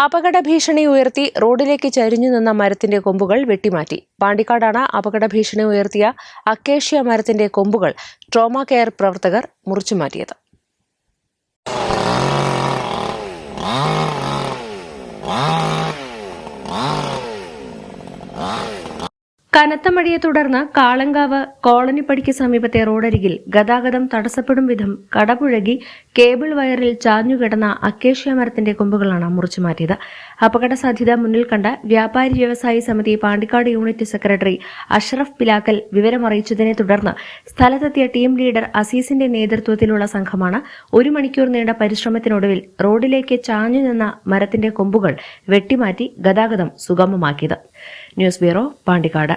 അപകട ഭീഷണി ഉയർത്തി റോഡിലേക്ക് ചരിഞ്ഞു നിന്ന മരത്തിന്റെ കൊമ്പുകൾ വെട്ടിമാറ്റി. പാണ്ടിക്കാടാണ് അപകട ഭീഷണി ഉയർത്തിയ അക്കേഷ്യ മരത്തിന്റെ കൊമ്പുകൾ ട്രോമ കെയർ പ്രവർത്തകർ മുറിച്ചുമാറ്റിയത്. കനത്ത മഴയെ തുടർന്ന് കാളങ്കാവ് കോളനിപ്പടിക്ക് സമീപത്തെ റോഡരികിൽ ഗതാഗതം തടസ്സപ്പെടും വിധം കടപുഴകി കേബിൾ വയറിൽ ചാഞ്ഞുകിടന്ന അക്കേഷ്യ മരത്തിന്റെ കൊമ്പുകളാണ് മുറിച്ചു മാറ്റിയത്. അപകട സാധ്യത മുന്നിൽ കണ്ട വ്യാപാരി വ്യവസായി സമിതി പാണ്ടിക്കാട് യൂണിറ്റ് സെക്രട്ടറി അഷ്റഫ് പിലാക്കൽ വിവരമറിയിച്ചതിനെ തുടർന്ന് സ്ഥലത്തെത്തിയ ടീം ലീഡർ അസീസിന്റെ നേതൃത്വത്തിലുള്ള സംഘമാണ് ഒരു മണിക്കൂർ നീണ്ട പരിശ്രമത്തിനൊടുവിൽ റോഡിലേക്ക് ചാഞ്ഞു നിന്ന മരത്തിന്റെ കൊമ്പുകൾ വെട്ടിമാറ്റി ഗതാഗതം സുഗമമാക്കിയത്. News bureau Pandikkad.